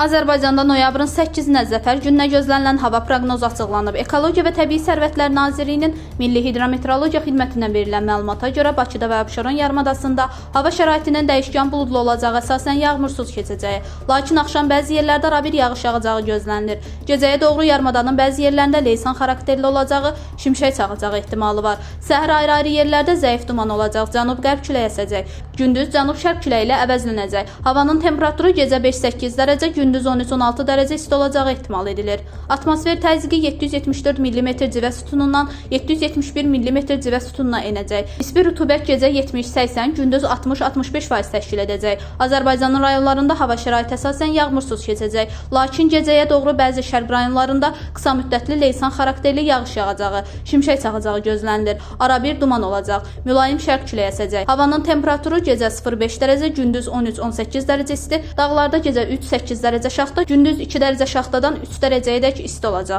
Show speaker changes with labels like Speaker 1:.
Speaker 1: Azərbaycanda noyabrın 8-nə zəfər gününə gözlənilən hava proqnozu açıqlanıb. Ekologiya və Təbii Sərvətlər Nazirliyinin Milli Hidrometeorologiya Xidmətindən verilən məlumata görə Bakıda və Abşeron yarımadasında hava şəraitinin dəyişkən buludlu olacağı, əsasən yağmursuz keçəcəyi, lakin axşam bəzi yerlərdə arabir yağış yağacağı gözlənilir. Gecəyə doğru yarımadanın bəzi yerlərində leysan xarakterli olacağı, şimşək çaxacağı ehtimalı var. Səhər ayrı-ayrı yerlərdə zəif duman olacaq, cənub-qərb küləyi əsəcək. Gündüz cənub-şərq küləyi ilə əvəzlənəcək. Havanın temperaturu gecə 5-8 dərəcə, gündüz 13-16 dərəcə isti olacağı ehtimal edilir. Atmosfer təzyiqi 774 mm civə sütunundan 771 mm civə sütununa enəcək. Nisbi rütubət gecə 70-80, gündüz 60-65% təşkil edəcək. Azərbaycanın rayonlarında hava şəraiti əsasən yağmursuz keçəcək, lakin gecəyə doğru bəzi şərq rayonlarında qısa müddətli leysan xarakterli yağış yağacağı, şimşək çaxacağı gözlənilir. Arabir duman olacaq. Mülayim şərq küləyi əsəcək. Havanın temperaturu gecə 0-5 dərəcə, gündüz 13-18 dərəcə isti, dağlarda gecə 3-8 dərəcə şaxta, gündüz 2 dərəcə şaxtadan 3 dərəcəyədək isti olacaq.